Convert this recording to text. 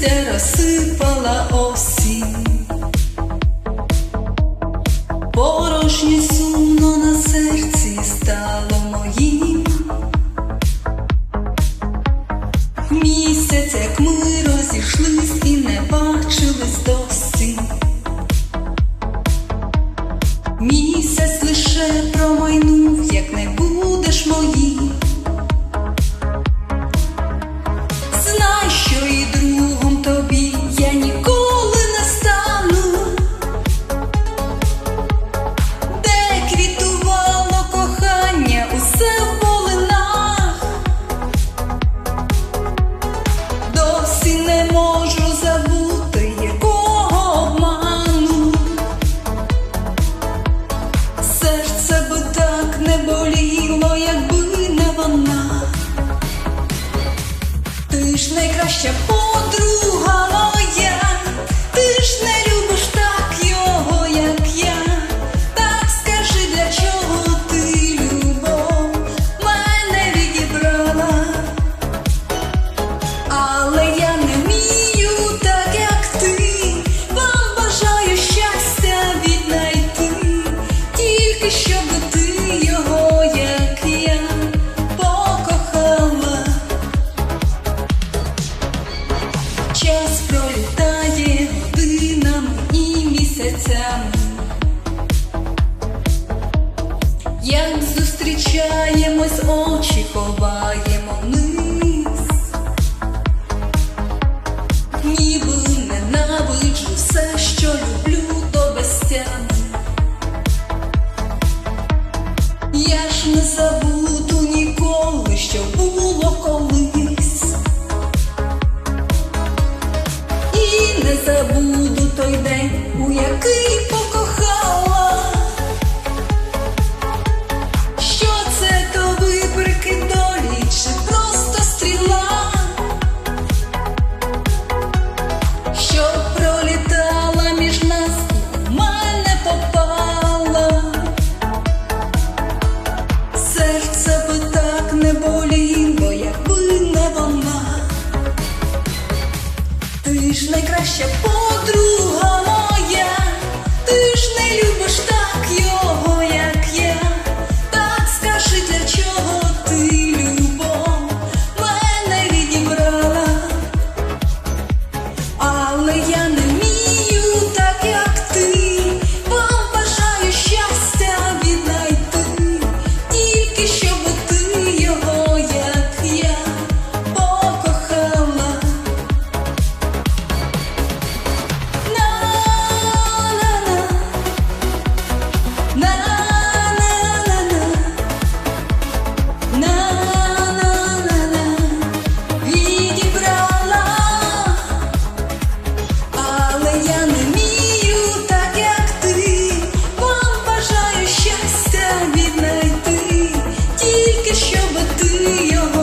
листя розсипала осінь. Порожнє сумно на серці стало моїм. Місяць, як ми розійшлись і не бачились досі. Місяць лише промайнув, як не ж місяцями. Як зустрічаємось, очі ховаємо вниз. Ніби ненавиджу все, що люблю до безтями. Я ж не забуду ніколи, що було колись. І не забуду той день, у який покохала. Що це то вибрики долі, чи просто стріла, що пролітала між нас в мене попала. Серце би так не боліло, якби не вона. Ти ж найкраща тільки щоб ти його.